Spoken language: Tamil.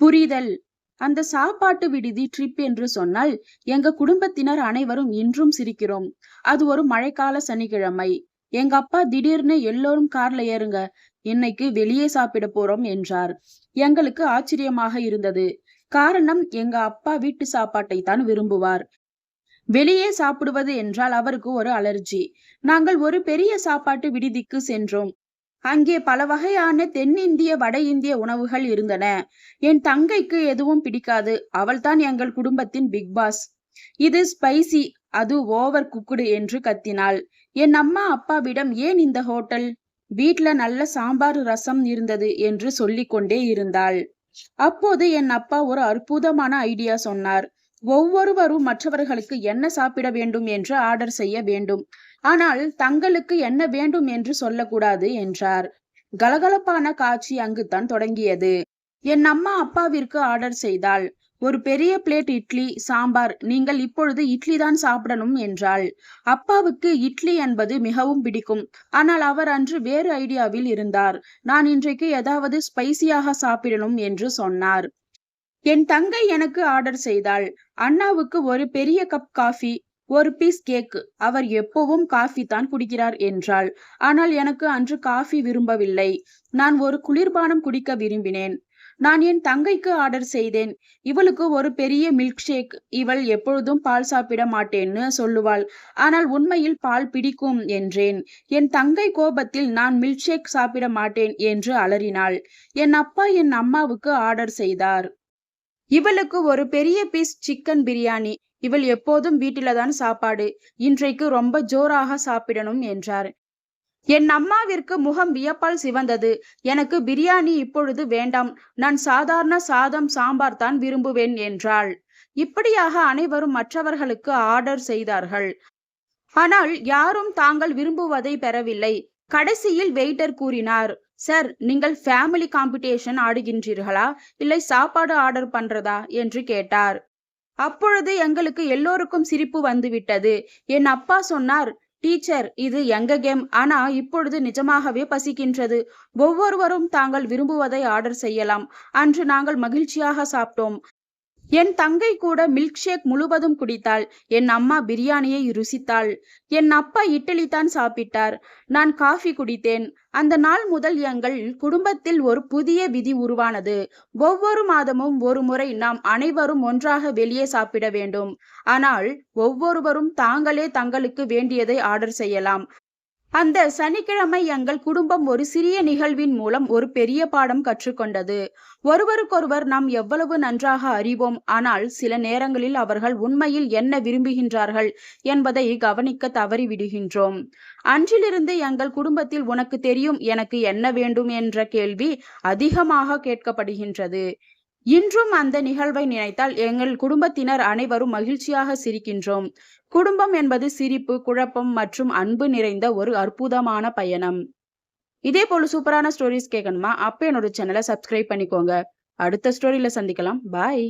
புரிதல். அந்த சாப்பாட்டு விடுதி ட்ரிப் என்று சொன்னால் எங்க குடும்பத்தினர் அனைவரும் இன்றும் சிரிக்கிறோம். அது ஒரு மழைக்கால சனிக்கிழமை. எங்க அப்பா திடீர்னு எல்லோரும் கார்ல ஏறுங்க இன்னைக்கு வெளியே சாப்பிட போறோம் என்றார். எங்களுக்கு ஆச்சரியமாக இருந்தது. காரணம் எங்க அப்பா வீட்டு சாப்பாட்டை தான் விரும்புவார். வெளியே சாப்பிடுவது என்றால் அவருக்கு ஒரு அலர்ஜி. நாங்கள் ஒரு பெரிய சாப்பாட்டு விடுதிக்கு சென்றோம். அங்கே பல வகையான தென்னிந்திய வட இந்திய உணவுகள் இருந்தன. என் தங்கைக்கு எதுவும் பிடிக்காது. அவள்தான் எங்கள் குடும்பத்தின் பிக் பாஸ் இது ஸ்பைசி அது ஓவர் குக்குடு என்று கத்தினாள். என் அம்மா அப்பாவிடம் ஏன் இந்த ஹோட்டல் வீட்ல நல்ல சாம்பார் ரசம் இருந்தது என்று சொல்லிக்கொண்டே இருந்தாள். அப்போது என் அப்பா ஒரு அற்புதமான ஐடியா சொன்னார். ஒவ்வொருவரும் மற்றவர்களுக்கு என்ன சாப்பிட வேண்டும் என்று ஆர்டர் செய்ய வேண்டும். ஆனால் தங்களுக்கு என்ன வேண்டும் என்று சொல்லக்கூடாது என்றார். கலகலப்பான காட்சி அங்குதான் தொடங்கியது. என் அம்மா அப்பாவிற்கு ஆர்டர் செய்தாள். ஒரு பெரிய பிளேட் இட்லி சாம்பார் நீங்கள் இப்பொழுது இட்லி தான் சாப்பிடணும் என்றாள். அப்பாவுக்கு இட்லி என்பது மிகவும் பிடிக்கும். ஆனால் அவர் அன்று வேறு ஐடியாவில் இருந்தார். நான் இன்றைக்கு ஏதாவது ஸ்பைசியாக சாப்பிடணும் என்று சொன்னார். என் தங்கை எனக்கு ஆர்டர் செய்தாள். அண்ணாவுக்கு ஒரு பெரிய கப் காஃபி ஒரு பீஸ் கேக் அவர் எப்பவும் காஃபி தான் குடிக்கிறார் என்றாள். ஆனால் எனக்கு அன்று காஃபி விரும்பவில்லை. நான் ஒரு குளிர்பானம் குடிக்க விரும்பினேன். நான் என் தங்கைக்கு ஆர்டர் செய்தேன். இவளுக்கு ஒரு பெரிய மில்க் ஷேக் இவள் எப்பொழுதும் பால் சாப்பிட மாட்டேன்னு சொல்லுவாள். ஆனால் உண்மையில் பால் பிடிக்கும் என்றேன். என் தங்கை கோபத்தில் நான் மில்க் ஷேக் சாப்பிட மாட்டேன் என்று அலறினாள். என் அப்பா என் அம்மாவுக்கு ஆர்டர் செய்தார். இவளுக்கு ஒரு பெரிய பீஸ் சிக்கன் பிரியாணி இவள் எப்போதும் வீட்டில தான் சாப்பாடு இன்றைக்கு ரொம்ப ஜோராக சாப்பிடணும் என்றார். என் அம்மாவிற்கு முகம் வியப்பால் சிவந்தது. எனக்கு பிரியாணி இப்பொழுது வேண்டாம் நான் சாதாரண சாதம் சாம்பார் தான் விரும்புவேன் என்றாள். இப்படியாக அனைவரும் மற்றவர்களுக்கு ஆர்டர் செய்தார்கள். ஆனால் யாரும் தாங்கள் விரும்புவதை பெறவில்லை. கடைசியில் வெயிட்டர் கூறினார் சார் நீங்கள் ஃபேமிலி காம்படிஷன் ஆடுகின்றீர்களா? இல்லை சாப்பாடு ஆர்டர் பண்றதா? என்று கேட்டார். அப்பொழுது எங்களுக்கு எல்லோருக்கும் சிரிப்பு வந்துவிட்டது. என் அப்பா சொன்னார் டீச்சர் இது எங்க கேம்? ஆனா இப்பொழுது நிஜமாகவே பசிக்கின்றது. ஒவ்வொருவரும் தாங்கள் விரும்புவதை ஆர்டர் செய்யலாம். அன்று நாங்கள் மகிழ்ச்சியாக சாப்பிட்டோம். என் தங்கை கூட மில்க் ஷேக் முழுவதும் குடித்தாள். என் அம்மா பிரியாணியை ருசித்தாள். என் அப்பா இட்லி தான் சாப்பிட்டார். நான் காஃபி குடித்தேன். அந்த நாள் முதல் எங்கள் குடும்பத்தில் ஒரு புதிய விதி உருவானது. ஒவ்வொரு மாதமும் ஒரு முறை நாம் அனைவரும் ஒன்றாக வெளியே சாப்பிட வேண்டும். ஆனால் ஒவ்வொருவரும் தாங்களே தங்களுக்கு வேண்டியதை ஆர்டர் செய்யலாம். அந்த சனிக்கிழமை எங்கள் குடும்பம் ஒரு சிறிய நிகழ்வின் மூலம் ஒரு பெரிய பாடம் கற்றுக்கொண்டது. ஒருவருக்கொருவர் நாம் எவ்வளவு நன்றாக அறிவோம் ஆனால் சில நேரங்களில் அவர்கள் உண்மையில் என்ன விரும்புகின்றார்கள் என்பதை கவனிக்க தவறிவிடுகின்றோம். அன்றிலிருந்து எங்கள் குடும்பத்தில் உனக்கு தெரியும் எனக்கு என்ன வேண்டும் என்ற கேள்வி அதிகமாக கேட்கப்படுகின்றது. இன்றும் அந்த நிகழ்வை நினைத்தால் எங்கள் குடும்பத்தினர் அனைவரும் மகிழ்ச்சியாக சிரிக்கின்றோம். குடும்பம் என்பது சிரிப்பு குழப்பம் மற்றும் அன்பு நிறைந்த ஒரு அற்புதமான பயணம். இதே போல சூப்பரான ஸ்டோரிஸ் கேட்கணுமா? அப்போ என்னோட சேனலை சப்ஸ்கிரைப் பண்ணிக்கோங்க. அடுத்த ஸ்டோரியில சந்திக்கலாம். பாய்